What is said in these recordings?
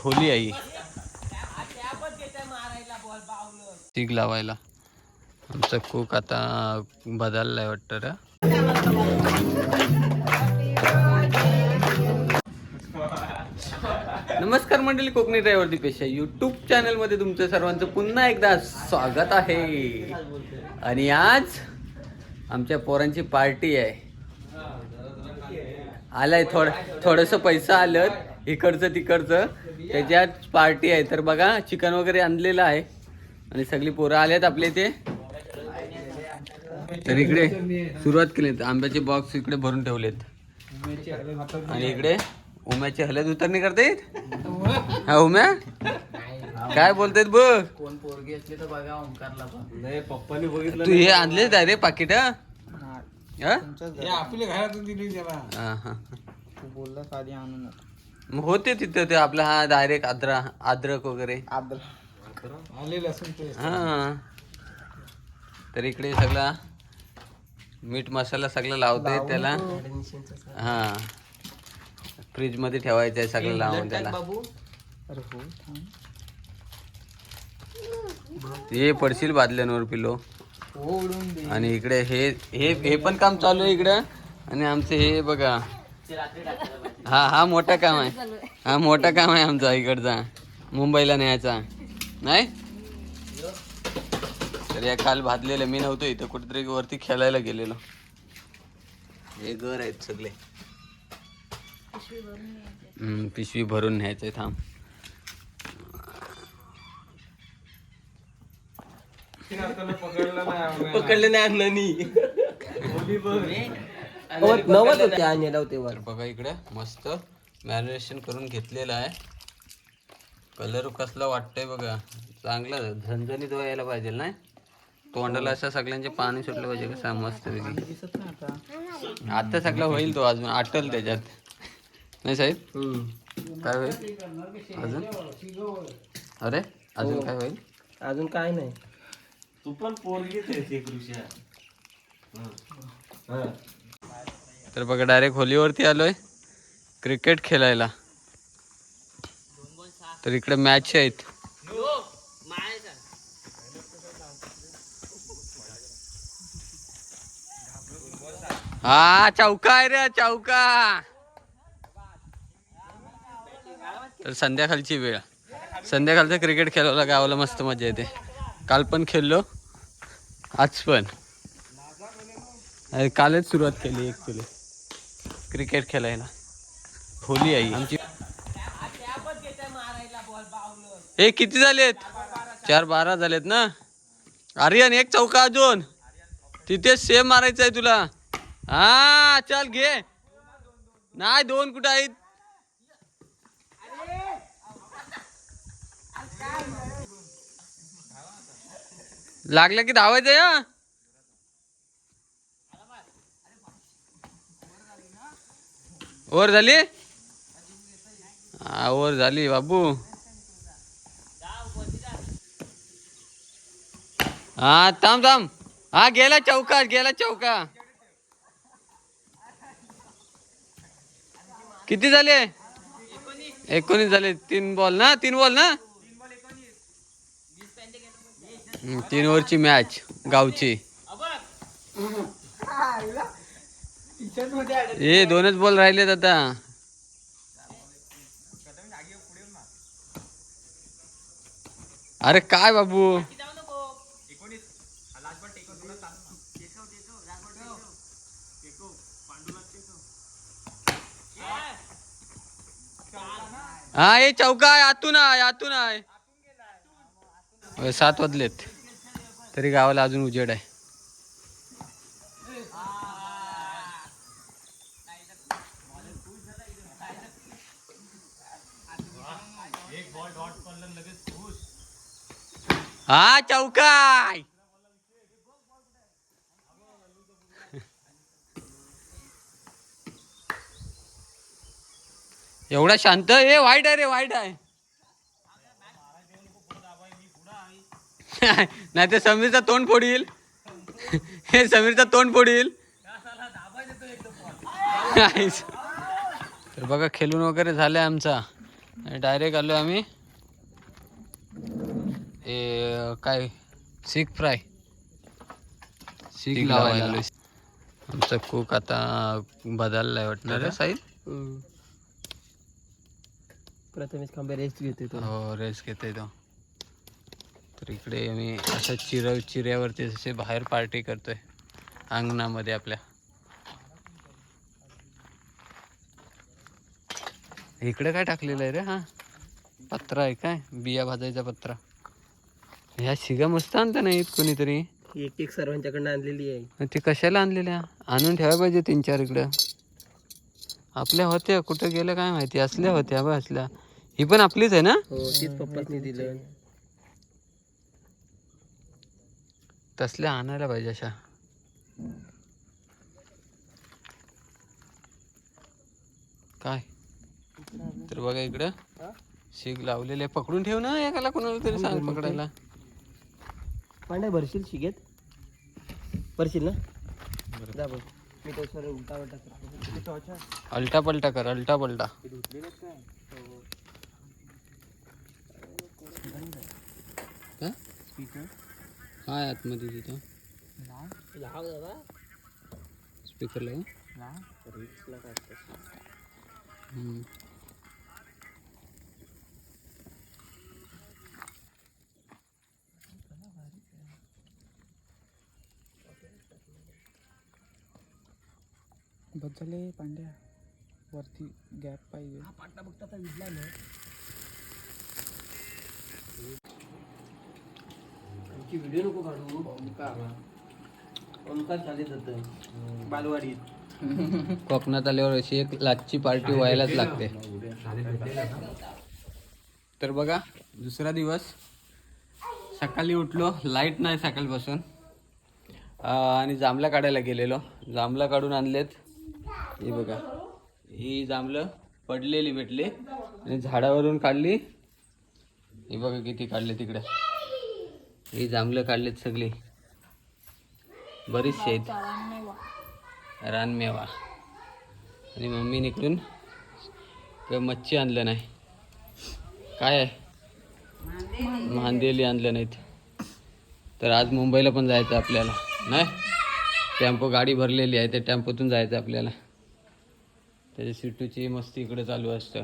Holy आई टीक लावायला. आमचा cook आता बदललाय वाटतं रे. नमस्कार मंडळी कोकणी ड्रायव्हर दीपेश युट्यूब चॅनलमध्ये तुमचं सर्वांचं पुन्हा एकदा स्वागत आहे. आणि आज आमच्या पोरांची पार्टी आहे. आलाय थोड थोडंसं पैसा आलं. इकडचं तिकडचं. त्याच्यात पार्टी आहे. तर बघा चिकन वगैरे आणलेलं आहे. आणि सगळी पोरं आल्यात आपले ते तर इकडे सुरुवात केली आंब्याचे बॉक्स इकडे भरून ठेवलेत. आणि इकडे उम्याची हलद उतरणी करता येत? हा उम्या? काय बोलतायत बघ? कोण पोरगी असली तर बघा ओंकारला पण. नाही पप्पानी बघितलं तू हे आणले आहे रे पाकिट हा? हे. आपल्या घरातून दिली त्याला. हा, हा. तू बोलला आधी आणू नको. मग होते तिथं ते आपला हा डायरेक्ट आद्रा अद्रक वगैरे. हा. तर इकडे सगळा मीठ मसाला सगळं लावते त्याला. हा. फ्रीजमध्ये ठेवायचं आहे सगळं लावून त्याला. हो हे पडशील बादल्यांवर पिलो. आणि इकडे हे हे हे पण काम चालू आहे इकडं. आणि आमचे हे बघा. हा हा मोठा काम आहे. हा मोठा काम आहे आमचा इकडचा. मुंबईला न्यायचा. नाही? तर या काल भाजलेलं मी नव्हतो इथं कुठेतरी वरती खेळायला गेलेलो. हे घर आहेत सगळे. हम्म, पिशवी भरून न्यायचंय थांब. पकडलं नाही पकडले नाही नवत होते आणि नव्हते तर बघा इकडे मस्त मॅरिनेशन करून घेतलेलं आहे. कलर कसला वाटतंय बघा. चांगला झणझणीत व्हायला पाहिजे नाही? तोंडाला असं सगळ्यांचे पाणी सुटलं पाहिजे कसं मस्त पैकी. आता. आता सगळं होईल तो अजून आटल त्याच्यात. नाही साहेब? काय होईल? अजून? अरे अजून काय होईल? अजून काय नाही. तू पण पोरगीच आहे एक ऋषा. तर बघा डायरेक्ट होलीवरती आलोय. क्रिकेट खेळायला. तर इकडे मॅच आहेत. हा चौका आहे रे चौका. तर संध्याकाळची वेळ. संध्याकाळचं क्रिकेट खेळायला गावाला मस्त मजा येते. काल पण खेळलो आज पण. अरे कालच सुरुवात केली एक क्रिकेट खेळायला होली आई आमची हे किती झालेत? चार बारा झालेत ना? आर्यन एक चौका अजून. तिथे सेम मारायचं आहे तुला. हा चल घे. नाही दोन कुठं आहेत? लागलं की धावायचं या ओवर झाली? हा झाली बाबू. हा थांब थांब. हा गेला चौका गेला चौका. किती झाले? एकोणीस झाले. तीन बॉल ना? तीन बॉल ना? तीन ओव्हरची मॅच गावची. ए दोनच बॉल राहिलेत आता. अरे काय बाबू? हा हे चौका आहे आतून आहे आतून आहे सात वाजलेत. तरी गावाला अजून उजेड आहे हा चौका आहे. एवढा शांत ए वाईट आहे रे वाईट आहे. नाही तर समीरचा तोंड फोडील. हे समीरचा तोंड फोडील. तर बघा खेळून वगैरे झालाय आमचा. डायरेक्ट आलो आम्ही. ए काय? सीख फ्राय. सीख लावायला. आमचा कुक आता बदललाय वाटणार हम्म. प्रथमेश खांबे रेस्ट घेते तो. हो रेस घेते तो. तर इकडे मी अशा चिर चिऱ्यावरती असे बाहेर पार्टी करतोय. अंगणामध्ये आपल्या. इकडे काय टाकलेलं आहे रे हा? पत्रा आहे काय? बिया भाजायचा पत्रा. ह्या शिगा मस्त आणता नाहीत कोणीतरी? एक एक सर्वांच्याकडनं आणलेली आहे. ते कशाला आणलेल्या? आणून ठेवायला पाहिजे तीन चार इकडं. आपल्या होत्या कुठं गेल्या काय माहिती? असल्या होत्या बा असल्या. ही पण आपलीच आहे ना? हो तीच पप्पासनी दिलं. तसल्या आणायला पाहिजे अशा. काय? तर बघा इकडं. शिग लावलेले पकडून ठेव ना एकाला कोणाला तरी सांग पकडायला. पांड्या भरशील शिगेत? भरशील ना? जा बघ. मी उलटा उलटा करतो. अल्टा पलटा कर अल्टा पलटा का? काय आतमध्ये तिथं लाव दादा। स्पीकर लावू हम्म. बदलले पांड्या वरती गॅप पाहिजे. पाटा बघता आता विडला व्हिडिओ नको काढू. जातं बालवाडीत कोकणात आल्यावर अशी एक लाचची पार्टी व्हायलाच लागते. तर बघा दुसरा दिवस. सकाळी उठलो. लाइट नाही सकाळपासून. आणि जांभळा काढायला गेलेलो. जांभळा काढून आणलेत. ही बघा. ही जांभळं पडलेली भेटली. आणि झाडावरून काढली. ही बघा किती काढले तिकडे. ही जांभळं काढलेत सगळी. बरीचशी आहेत. रानमेवा. आणि मम्मी इकडून क- मच्छी आणलं नाही. काय आहे? मांदेली आणलं नाहीत. तर आज मुंबईला पण जायचं आपल्याला. नाही? टेम्पो गाडी भरलेली आहे. त्या टेम्पोतून जायचं आपल्याला. त्याच्या सिटूची मस्ती इकडे चालू असतं?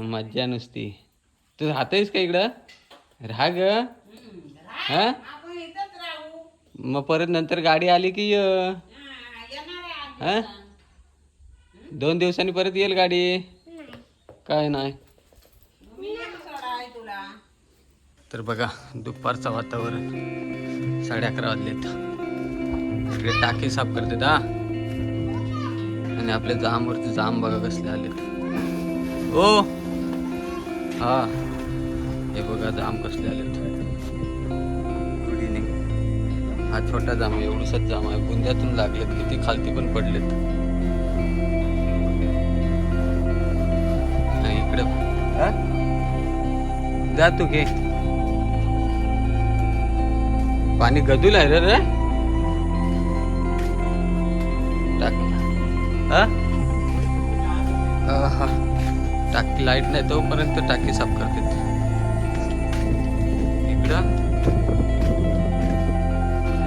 मज्जा नुसती. तू राहतेस का इकडं? राहा ग. हा? मग परत नंतर गाडी आली की ये. हा? दोन दिवसांनी परत येईल गाडी? काय नाही. तर बघा दुपारचं वातावरण. साडे अकरा वाजलेत. इकडे टाकी साफ करतात हा? आणि आपल्या जामवरती जाम बघा कसले आलेत. ओ! हा. हे बघा जाम कसले इव्हनिंग हा छोटा जाम आहे एवढूसाच जाम आहे. बुंद्यातून लागलेत किती खालती पण पडलेत. आणि इकडे. हा? जा तू घे. पाणी गदूल आहे रे टाक. हा? टाकी. लाइट नाही तोपर्यंत टाकी साफ करते. इकडं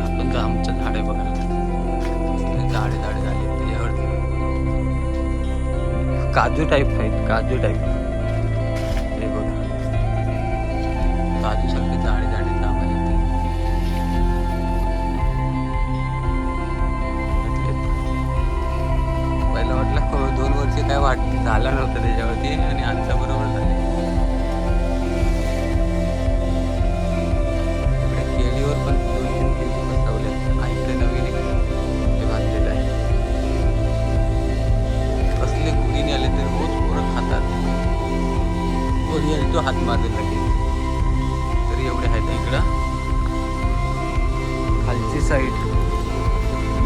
आपण आमचं झाड आहे बघा झाडे झाडे झाले. त्याच्यावरती काजू टाईप आहेत काजू टाईप हे बघा. काजू सारखे झाडे झाडे.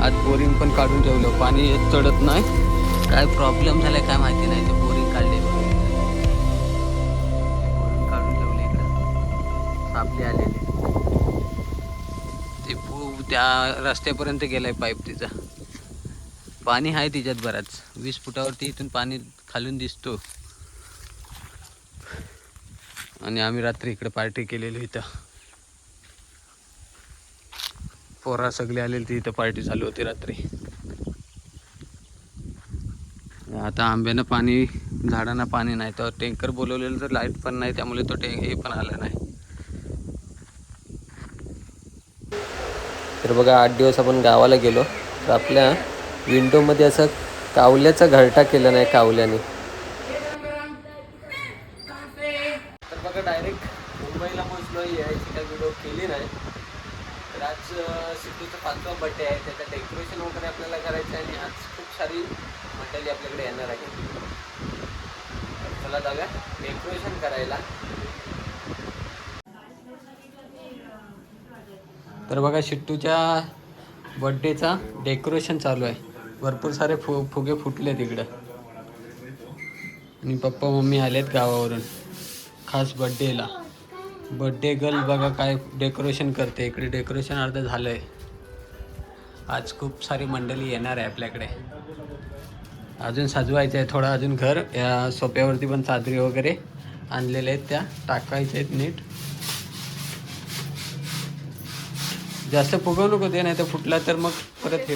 आज बोरिंग पण काढून ठेवलं. पाणी चढत नाही. काय प्रॉब्लेम झालाय काय माहिती नाही. ते बोरिंग काढले. बोरिंग काढून ठेवले इकडं. सापले आलेले. ते पू त्या रस्त्यापर्यंत गेलाय पाईप तिचा. पाणी आहे तिच्यात बराच. वीस फुटावरती इथून पाणी खालून दिसतो. आणि आम्ही रात्री इकडे पार्टी केलेली इथं. पोरा सगळे आलेले ती इथं पार्टी चालू होती रात्री. आता आंब्यानं पाणी झाडांना पाणी नाही तर टँकर बोलवलेलं तर लाइट पण नाही त्यामुळे तो टँक हे पण आलं नाही. तर बघा आठ दिवस आपण गावाला गेलो तर आपल्या विंडोमध्ये असं कावल्याचा घरटा केला नाही कावल्याने तर बघा डायरेक्ट मुंबईला पोहोचलो यायची काही व्हिडिओ केली नाही तर आज सिद्धूचा पाचवा बड्डे आहे त्याचं डेकोरेशन वगैरे आपल्याला करायचं आहे आणि आज खूप सारी मंडळी आपल्याकडे येणार आहे. तर चला जाऊया. डेकोरेशन करायला. तर बघा शिट्टूच्या बड्डेचा डेकोरेशन चालू आहे. भरपूर सारे फु फुगे फुटले तिकडं. आणि पप्पा मम्मी आलेत गावावरून. खास बड्डेला बड्डे गर्ल बघा काय डेकोरेशन करते. इकडे डेकोरेशन अर्ध झालं आहे आज खूप सारी मंडळी येणार आहे आपल्याकडे. अजून सजवायचं आहे थोडं अजून घर या सोप्यावरती पण चादरी वगैरे आणलेल्या आहेत त्या टाकायच्या आहेत नीट. जास्त फुगवू नको ते नाही तर फुटला तर मग परत हे.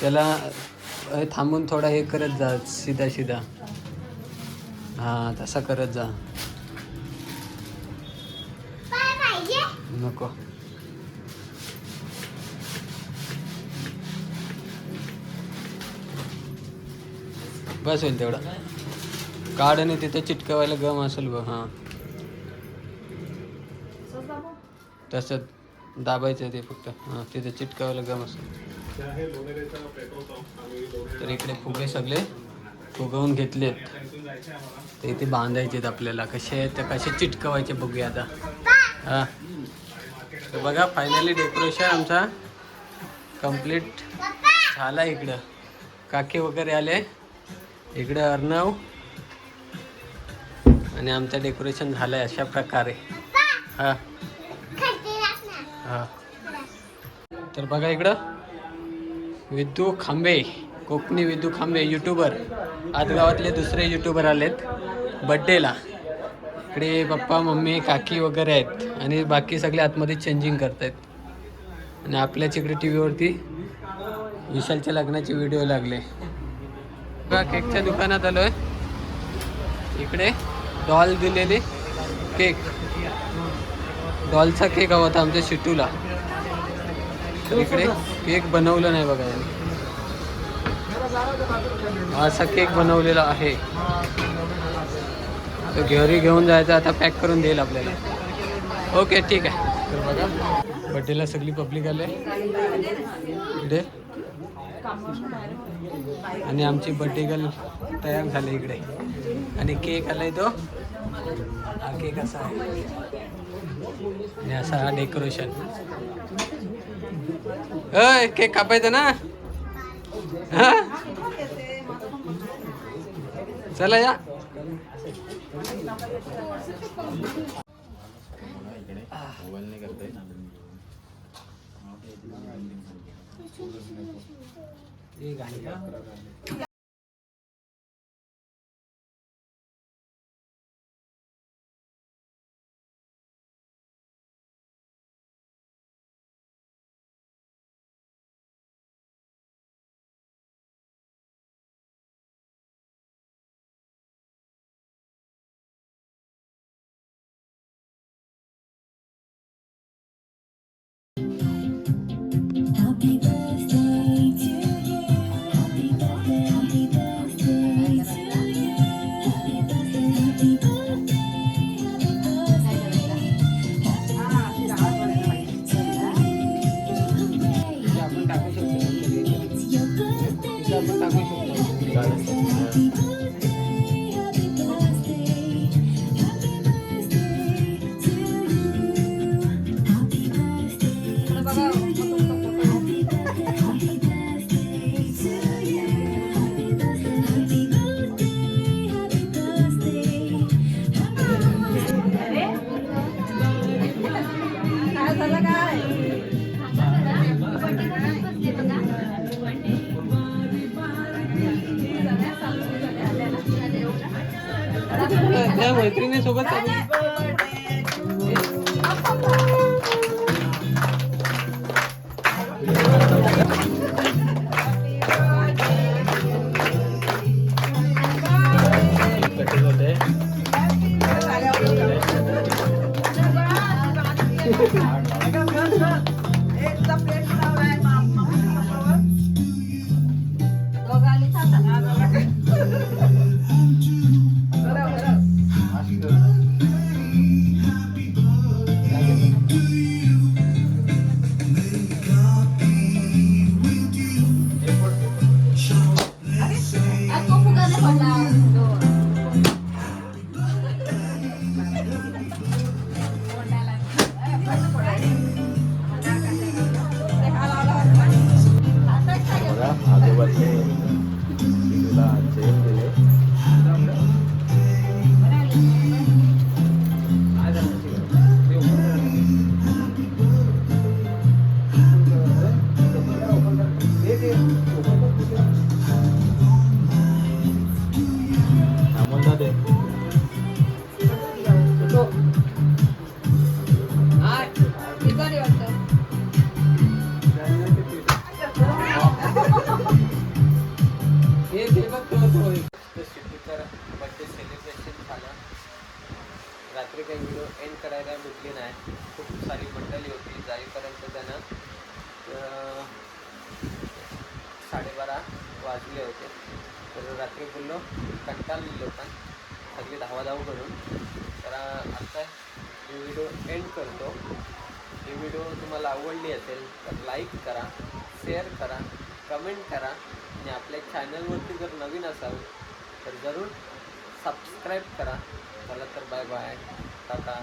त्याला थांबून थोडा हे करत जा सीधा सीधा. हां तसा करत जा. नको. बस होईल तेवढा. काढ आणि तिथं चिटकवायला गम असेल बघ हां. तसं दाबायचं ते फक्त हां तिथं चिटकवायला गम असेल. तर इकडे फुगे सगळे फुगवून घेतलेत. ते इथे बांधायचे आहेत आपल्याला. कसे आहेत ते कसे चिटकवायचे बघूया आता. हां. तर बघा फायनली डेकोरेशन आमचा कंप्लीट झाला इकडं. काके वगैरे आले. इकडे अर्णव आणि आमचं डेकोरेशन झालंय अशा प्रकारे. हा. हा. तर बघा इकडं. विद्दू खांबे कोकणी विद्दू खांबे युट्यूबर आज गावातले दुसरे युट्यूबर आलेत. बड्डेला इकडे पप्पा मम्मी काकी वगैरे आहेत. आणि बाकी सगळे आतमध्ये चेंजिंग करतायत. आणि आपल्याच इकडे टी व्हीवरती विशालच्या लग्नाचे व्हिडिओ लागले. बघा केकच्या दुकानात आलोय. इकडे डॉल दिलेली केक. डॉलचा केक हवा होता आमच्या शिटूला. इकडे केक बनवलं नाही बघा यांनी. असा केक बनवलेला आहे. तो घरी घेऊन जायचा आता पॅक करून देईल आपल्याला. ओके ठीक आहे. तर बघा बड्डेला सगळी पब्लिक आले. इकडे. आणि आमची बटेगल गर्ल तयार झाली इकडे. आणि केक आलाय तो. हा केक असा आहे. आणि असा हा डेकोरेशन. अय केक कापायचा ना? हा? चला या. मोबाईल नाही का? 뭐. 이게 아니야? तुझ्या मैत्रिणी सोबत रात्री काही व्हिडिओ एंड करायला भेटली नाही. खूप सारी मंडळी होती. जाईपर्यंत त्यानं साडेबारा वाजले होते. तर रात्री बोललो कंटाळलेलो पण सगळी धावाधाव करून. तर आता ही व्हिडिओ एंड करतो. ही व्हिडिओ तुम्हाला आवडली असेल तर लाईक करा शेअर करा कमेंट करा. आणि आपल्या चॅनलवरती जर नवीन असाल तर जरूर सबस्क्राईब करा. चला तर बाय बाय टाटा.